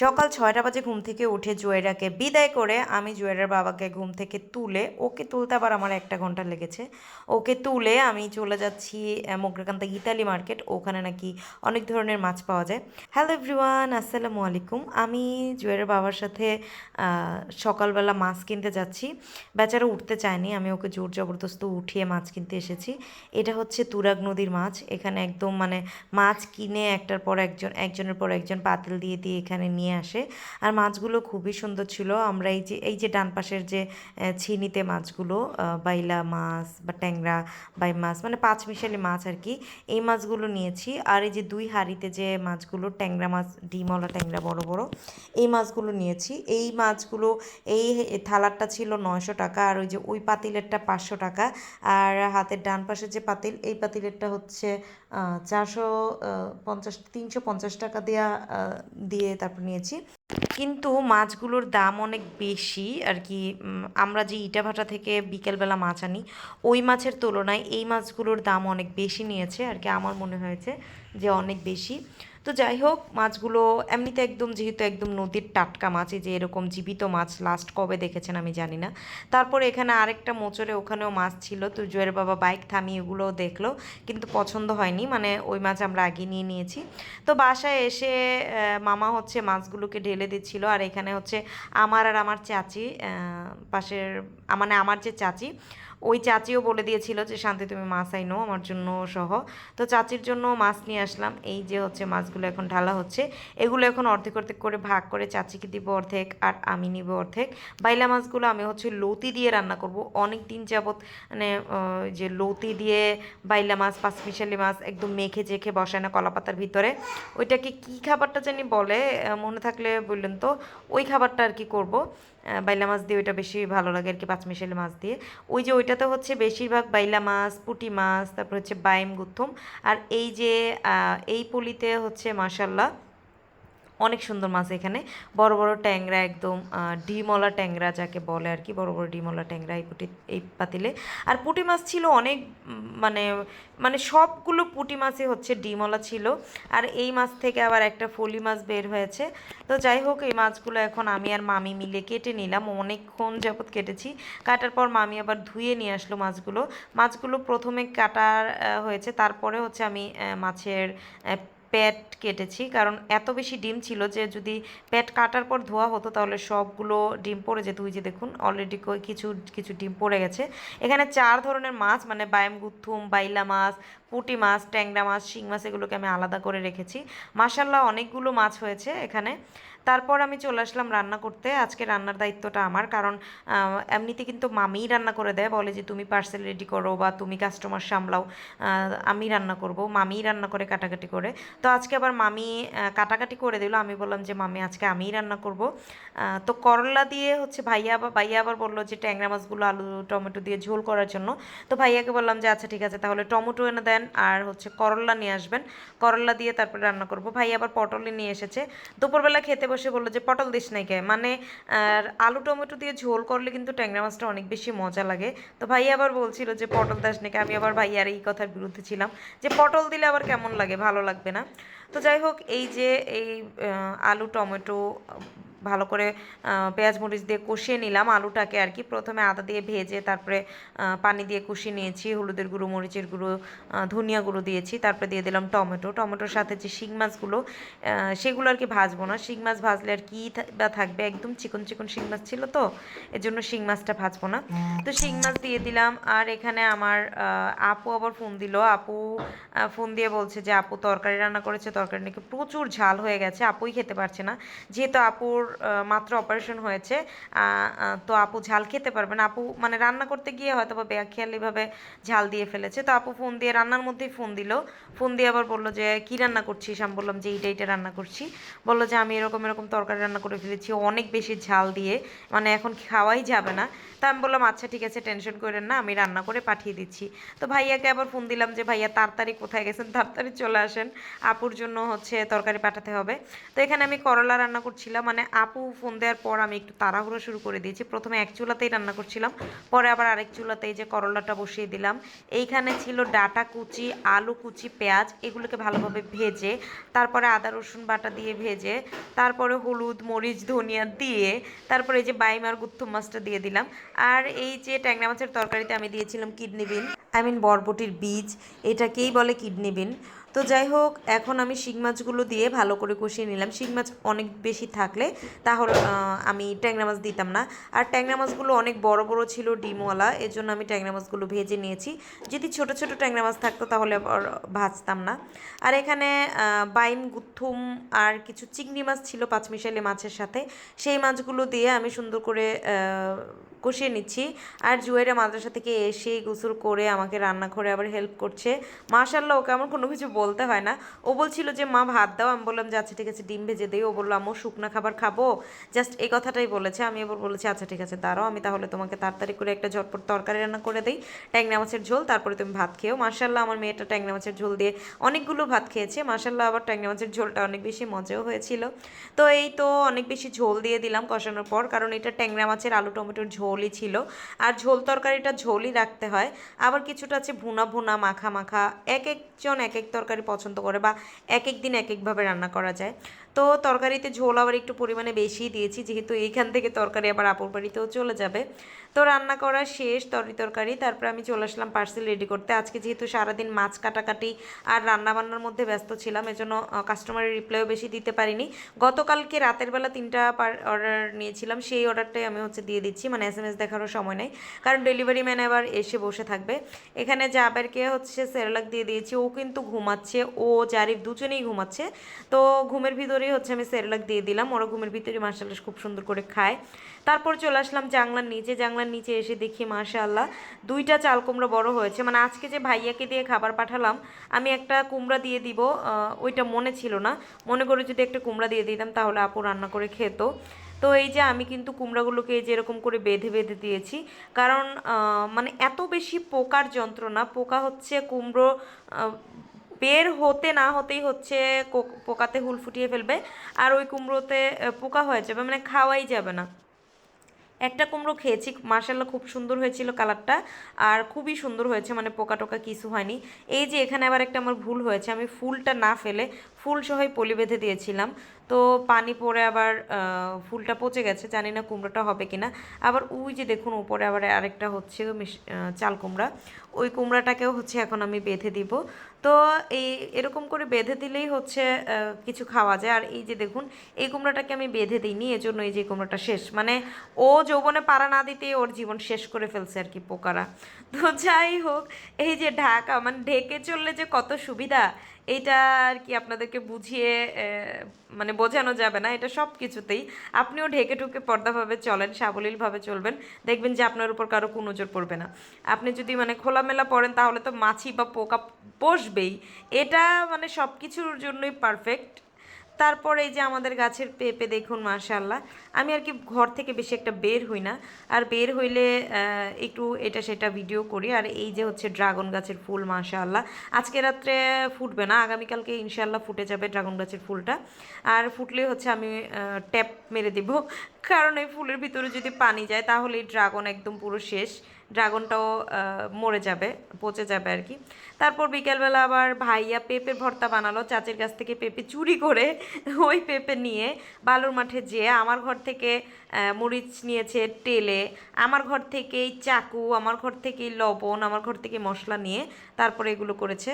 সকাল ছয়টা বাজে ঘুম থেকে উঠে জুয়েরাকে বিদায় করে আমি জুয়েরার বাবাকে ঘুম থেকে তুলে, ওকে তুলতে আবার আমার একটা ঘণ্টা লেগেছে। ওকে তুলে আমি চলে যাচ্ছি মোগরাকান্তা ইতালি মার্কেট, ওখানে নাকি অনেক ধরনের মাছ পাওয়া যায়। হ্যালো এভরিওয়ান, আসসালামু আলাইকুম। আমি জুয়েরার বাবার সাথে সকালবেলা মাছ কিনতে যাচ্ছি। বেচারা উঠতে চায়নি, আমি ওকে জোর জবরদস্ত উঠিয়ে মাছ কিনতে এসেছি। এটা হচ্ছে তুরাগ নদীর মাছ। এখানে একদম মানে মাছ কিনে একটার পর একজন, একজনের পর একজন পাতিল দিয়ে দিয়ে এখানে নিয়ে আসে। আর মাছগুলো খুবই সুন্দর ছিল। আমরা এই যে এই যে ডান পাশের যে ছিনিতে মাছগুলো বাইলা মাছ বা ট্যাংরা বাই মাছ মানে পাঁচ মিশালি মাছ আর কি, এই মাছগুলো নিয়েছি। আর এই যে দুই হাঁড়িতে যে মাছগুলো, ট্যাংরা মাছ ডিমওয়ালা ট্যাংরা বড় বড়, এই মাছগুলো নিয়েছি। এই মাছগুলো, এই থালারটা ছিল নয়শো টাকা, আর ওই যে ওই পাতিলেরটা পাঁচশো টাকা। আর হাতের ডান পাশে যে পাতিল, এই পাতিলেরটা হচ্ছে চারশো পঞ্চাশ, তিনশো পঞ্চাশ টাকা দেওয়া দিয়ে তারপর নিয়েছি কিন্তু মাছগুলোর দাম অনেক বেশি আর কি আমরা যে ইটা ভাটা থেকে বিকেলবেলা মাছ আনি, ওই মাছের তুলনায় এই মাছগুলোর দাম অনেক বেশি নিয়েছে আর কি, আমার মনে হয়েছে যে অনেক বেশি। তো যাই হোক, মাছগুলো এমনিতে একদম, যেহেতু একদম নদীর টাটকা মাছ, এই যে এরকম জীবিত মাছ লাস্ট কবে দেখেছেন আমি জানি না। তারপরে এখানে আরেকটা মোচরে ওখানেও মাছ ছিল, তো জুয়ের বাবা বাইক থামিয়ে ওগুলোও দেখল, কিন্তু পছন্দ হয়নি মানে ওই মাছ আমরা আগে নিয়ে নিয়েছি। তো বাসায় এসে মামা হচ্ছে মাছগুলোকে ঢেলে দিচ্ছিল, আর এখানে হচ্ছে আমার আর আমার চাচি পাশের মানে আমার যে চাচি ওই চাচিও বলে দিয়েছিল যে, শান্তি, তুমি মাছ আইনো আমার জন্য সহ। তো চাচির জন্য মাছ নিয়ে আসলাম। এই যে হচ্ছে মাছগুলো এখন ঢালা হচ্ছে। এগুলো এখন অর্ধেক অর্ধেক করে ভাগ করে চাচিকে দিব অর্ধেক আর আমি নিব অর্ধেক। বাইলা মাছগুলো আমি হচ্ছে লতি দিয়ে রান্না করব। অনেক দিন যাবৎ মানে যে লতি দিয়ে বাইলা মাছ, পাঁচমিশালি মাছ একদম মেখে চেখে বসায় না কলাপাতার ভিতরে। ওইটাকে কি খাবারটা জানি বলে মনে থাকলে বললেন তো, ওই খাবারটা আর কি করব। বাইলা মাছ দিয়ে ওইটা বেশি ভালো লাগে আর কি, পাঁচমিশালি মাছ দিয়ে। ওই যে ওইটাতে হচ্ছে বেশিরভাগ বাইলা মাছ, পুটি মাছ, তারপর হচ্ছে বাইম গুথম আর এই যে এই পলিতে হচ্ছে মাসাল্লাহ অনেক সুন্দর মাছ এখানে। বড় বড় ট্যাংরা একদম ডিমওয়ালা ট্যাংরা যাকে বলে আর কি, বড় বড় ডিমলা ট্যাংরা এই পুটি, এই পাতিলে। আর পুঁটি মাছ ছিল অনেক মানে মানে সবগুলো পুঁটি মাছই হচ্ছে ডিমওয়ালা ছিল। আর এই মাছ থেকে আবার একটা ফলি মাছ বের হয়েছে। তো যাই হোক, এই মাছগুলো এখন আমি আর মামি মিলে কেটে নিলাম। অনেকক্ষণ যাবত কেটেছি। কাটার পর মামি আবার ধুয়ে নিয়ে আসলো মাছগুলো। মাছগুলো প্রথমে কাটার হয়েছে। তারপরে হচ্ছে আমি মাছের পেট কেটেছি, কারণ এত বেশি ডিম ছিল যে যদি পেট কাটার পর ধোয়া হতো তাহলে সবগুলো ডিম পড়ে যেত। ওই যে দেখুন অলরেডি কিছু কিছু ডিম পড়ে গেছে। এখানে চার ধরনের মাছ মানে বায়াম গুথুম বাইলা মাছ, পুঁটি মাছ, ট্যাংরা মাছ, শিং মাছ, এগুলোকে আমি আলাদা করে রেখেছি। মাসাল্লাহ অনেকগুলো মাছ হয়েছে এখানে। তারপর আমি চলে আসলাম রান্না করতে। আজকে রান্নার দায়িত্বটা আমার, কারণ এমনিতে কিন্তু মামিই রান্না করে দেয়, বলে যে তুমি পার্সেল রেডি করো বা তুমি কাস্টমার সামলাও আমি রান্না করব, মামিই রান্না করে কাটাকাটি করে। তো আজকে আবার মামি কাটাকাটি করে দিল, আমি বললাম যে মামি আজকে আমিই রান্না করব। তো করলা দিয়ে হচ্ছে ভাইয়া আবার ভাইয়া আবার বলল যে ট্যাংরা মাছগুলো আলু, টমেটো দিয়ে ঝোল করার জন্য। তো ভাইয়াকে বললাম যে আচ্ছা ঠিক আছে, তাহলে টমেটো এনে দেন আর হচ্ছে করলা নিয়ে আসবেন। করলা দিয়ে তারপরে রান্না করব। ভাই আবার পটলই নিয়ে এসেছে। দুপুরবেলা খেতে বসে বলল যে, পটল দিস নাই কে? মানে আলু টমেটো দিয়ে ঝোল করলে কিন্তু ট্যাংরা মাছটা অনেক বেশি মজা লাগে। তো ভাই আবার বলছিল যে, পটল দাস নাকি আমি আবার ভাইয়ার এই কথার বিরুদ্ধে ছিলাম যে, পটল দিলে আবার কেমন লাগে? ভালো লাগবে না? তো যাই হোক, এই যে এই আলু, টমেটো ভালো করে পেঁয়াজ, মরিচ দিয়ে কষিয়ে নিলাম আলুটাকে আর কি। প্রথমে আদা দিয়ে ভেজে তারপরে পানি দিয়ে কষিয়ে নিয়েছি, হলুদের গুঁড়ো, মরিচের গুঁড়ো ধনিয়া গুঁড়ো দিয়েছি, তারপরে দিয়ে দিলাম টমেটো। টমেটোর সাথে যে শিং মাছগুলো সেগুলো আর কি ভাজবো না। শিং মাছ ভাজলে আর কি বা থাকবে? একদম চিকন চিকন শিং মাছ ছিল তো এর জন্য শিং মাছটা ভাজবো না। তো শিং মাছ দিয়ে দিলাম, আর এখানে আমার আপু আবার ফোন দিল। আপু ফোন দিয়ে বলছে যে, আপু, তরকারি রান্না করেছে তরকারি নাকি প্রচুর ঝাল হয়ে গেছে, আপুই খেতে পারছে না। যেহেতু আপুর মাত্র অপারেশন হয়েছে তো আপু ঝাল খেতে পারবে না। আপু মানে রান্না করতে গিয়ে হয়তো বা বেখেয়ালিভাবে ঝাল দিয়ে ফেলেছে। তো আপু ফোন দিয়ে, রান্নার মধ্যেই ফোন দিল। ফোন দিয়ে আবার বলল যে, কি রান্না করছিস? আমি বললাম যে, এইটা এইটা রান্না করছি। বলল যে, আমি এরকম এরকম তরকারি রান্না করে ফেলেছি, অনেক বেশি ঝাল দিয়ে। মানে এখন খাওয়াই যাবে না। তা আমি বললাম আচ্ছা ঠিক আছে টেনশন করেন না, আমি রান্না করে পাঠিয়ে দিচ্ছি। তো ভাইয়াকে আবার ফোন দিলাম যে, ভাইয়া, তাড়াতাড়ি কোথায় গেছেন? তাড়াতাড়ি চলে আসেন। আপুর জন্য হচ্ছে তরকারি পাঠাতে হবে। তো এখানে আমি করলা রান্না করছিলাম মানে আপু ফোন দেওয়ার পর আমি একটু তাড়াহুড়ো শুরু করে দিয়েছি। প্রথমে এক চুলাতেই রান্না করছিলাম, পরে আবার আরেক চুলাতেই যে করলাটা বসিয়ে দিলাম। এইখানে ছিল ডাটা কুচি, আলু কুচি, পেঁয়াজ, এগুলোকে ভালোভাবে ভেজে, তারপরে আদা, রসুন বাটা দিয়ে ভেজে, তারপরে হলুদ, মরিচ, ধনিয়া দিয়ে, তারপরে এই যে বাইমার গুত্থুম মাছটা দিয়ে দিলাম। আর এই যে ট্যাংরা মাছের তরকারিতে আমি দিয়েছিলাম কিডনি বিন, আই মিন বরবটির বীজ, এটাকেই বলে কিডনি বিন। তো যাই হোক, এখন আমি শিং মাছগুলো দিয়ে ভালো করে কষিয়ে নিলাম। শিং মাছ অনেক বেশি থাকলে তাহলে আমি ট্যাংরা মাছ দিতাম না। আর ট্যাংরা মাছগুলো অনেক বড় বড় ছিল ডিমওয়ালা এর জন্য আমি ট্যাংরা মাছগুলো ভেজে নিয়েছি। যদি ছোট ছোট ট্যাংরা মাছ থাকতো তাহলে আবার ভাজতাম না। আর এখানে বাইম গুথুম আর কিছু চিংড়ি মাছ ছিল পাঁচমিশালি মাছের সাথে। সেই মাছগুলো দিয়ে আমি সুন্দর করে কষিয়ে নিচ্ছি। আর জুয়েরা মাদ্রাসা থেকে এসে গোসল করে আমাকে রান্না করে আবার হেল্প করছে। মাশাল্লাহ ওকে আমার কোনো কিছু বলতে হয় না। ও বলছিল যে, মা, ভাত দাও। আমি বললাম যে আচ্ছা ঠিক আছে, ডিম ভেজে দিই ও বলল, আম্মু, শুকনো খাবার খাব? জাস্ট এই কথাটাই বলেছে। আমি এবার বলেছি আচ্ছা ঠিক আছে, দাঁড়াও, আমি তাহলে তোমাকে তাড়াতাড়ি করে একটা ঝটপট তরকারি রান্না করে দিই। ট্যাংরা মাছের ঝোল, তারপরে তুমি ভাত খেয়েও মাশাল্লাহ আমার মেয়েটা ট্যাংরা মাছের ঝোল দিয়ে অনেকগুলো ভাত খেয়েছে। মাশাল্লাহ আবার ট্যাংরা মাছের ঝোলটা অনেক বেশি মজাও হয়েছিল। তো এই তো অনেক বেশি ঝোল দিয়ে দিলাম কষানোর পর, কারণ এটা ট্যাংরা মাছের আলু টমেটোর ঝোলই ছিল। আর ঝোল তরকারিটা ঝোলই রাখতে হয়। আবার কিছুটা আছে ভুনা ভুনা, মাখা মাখা, এক একজন এক এক তরকারি পছন্দ করে বা এক এক দিন এক একভাবে রান্না করা যায়। তো তরকারিতে ঝোল আবার একটু পরিমাণে বেশিই দিয়েছি, যেহেতু এইখান থেকে তরকারি আবার আপুর বাড়িতেও চলে যাবে। তো রান্না করা শেষ, তরি তরকারি, তারপরে আমি চলে আসলাম পার্সেল রেডি করতে। আজকে যেহেতু সারাদিন মাছ কাটাকাটি আর রান্না বান্নার মধ্যে ব্যস্ত ছিলাম, এজন্য কাস্টমারের রিপ্লাইও বেশি দিতে পারিনি। গতকালকে রাতের বেলা তিনটা অর্ডার নিয়েছিলাম, সেই অর্ডারটাই আমি হচ্ছে দিয়ে দিচ্ছি মানে এস এম এস দেখারও সময় নেই। কারণ ডেলিভারি ম্যান আবার এসে বসে থাকবে। এখানে জাবেরকে হচ্ছে সেরেলাক দিয়ে দিয়েছি, ও কিন্তু ঘুমাচ্ছে। ও জারিফ দুজনেই ঘুমাচ্ছে। তো ঘুমের ভিতরেই হচ্ছে আমি সেরেলাক দিয়ে দিলাম। ওরা ঘুমের ভিতরে মার্শাল্লাহ খুব সুন্দর করে খায়। তারপর চলে আসলাম জাংলার নিচে। জাংলার নিচে এসে দেখি মাশাআল্লাহ দুইটা চাল কুমড়া বড় হয়েছে। মানে আজকে যে ভাইয়াকে দিয়ে খাবার পাঠালাম, আমি একটা কুমড়া দিয়ে দিব ওইটা মনে ছিল না। মনে করে যদি একটা কুমড়া দিয়ে দিতাম, তাহলে আপু রান্না করে খেত। তো এই যে আমি কিন্তু কুমড়াগুলোকে যে এরকম করে বেঁধে বেঁধে দিয়েছি। কারণ মানে এত বেশি পোকার যন্ত্রণা। পোকা হচ্ছে কুমড়ো বের হতে না হতেই হচ্ছে পোকাতে হুল ফুটিয়ে ফেলবে, আর ওই কুমড়োতে পোকা হয়ে যাবে মানে খাওয়াই যাবে না। একটা কুমড়ো খেয়েছি মার্শাল্লাহ খুব সুন্দর হয়েছিল কালারটা, আর খুবই সুন্দর হয়েছে মানে পোকা টোকা কিছু হয়নি। এই যে এখানে আবার একটা আমার ভুল হয়েছে, আমি ফুলটা না ফেলে ফুল সহই পলি বেঁধে দিয়েছিলাম। তো পানি পড়ে আবার ফুলটা পচে গেছে, জানি না কুমড়োটা হবে কিনা। আবার ওই যে দেখুন, উপরে আবার আরেকটা হচ্ছে চাল কুমড়া। ওই কুমড়াটাকেও হচ্ছে এখন আমি বেঁধে দিব। তো এই, এরকম করে বেঁধে দিলেই হচ্ছে কিছু খাওয়া যায়। আর এই যে দেখুন, এই কুমড়াটাকে আমি বেঁধে দিইনি, এজন্য এই যে কুমড়াটা শেষ। মানে ও যৌবনে পাড়া না দিতেই ওর জীবন শেষ করে ফেলছে আর কি পোকারা। তো যাই হোক, এই যে ঢাকা মানে ঢেকে চললে যে কত সুবিধা এইটা আর কি আপনাদেরকে বুঝিয়ে মানে বোঝানো যাবে না, এটা সব কিছুতেই আপনিও ঢেকে ঢুকে পর্দাভাবে চলেন, সাবলীলভাবে চলবেন, দেখবেন যে আপনার উপর কারও কোনো নজর পড়বে না। আপনি যদি মানে খোলামেলা পড়েন, তাহলে তো মাছি বা পোকা বসবেই এটা মানে সব কিছুর জন্যই পারফেক্ট তারপর এই যে আমাদের গাছের পেঁপে দেখুন মাশাল্লাহ আমি আর কি ঘর থেকে বেশি একটা বের হই না। আর বের হইলে একটু এটা সেটা ভিডিও করি। আর এই যে হচ্ছে ড্রাগন গাছের ফুল মাশাল্লাহ আজকে রাত্রে ফুটবে না, আগামীকালকে ইনশাল্লাহ ফুটে যাবে ড্রাগন গাছের ফুলটা। আর ফুটলে হচ্ছে আমি ট্যাপ মেরে দিব। কারণ এই ফুলের ভিতরে যদি পানি যায়, তাহলে এই ড্রাগন একদম পুরো শেষ। ড্রাগনটাও মরে যাবে, পচে যাবে আর কি। তারপর বিকেলবেলা আবার ভাইয়া পেঁপে ভর্তা বানালো, চাচের কাছ থেকে পেঁপে চুরি করে ওই পেঁপে নিয়ে বালুর মাঠে যেয়ে আমার ঘর থেকে মরিচ নিয়েছে টেলে আমার ঘর থেকেই চাকু, আমার ঘর থেকেই লবণ, আমার ঘর থেকে মশলা নিয়ে তারপরে এগুলো করেছে।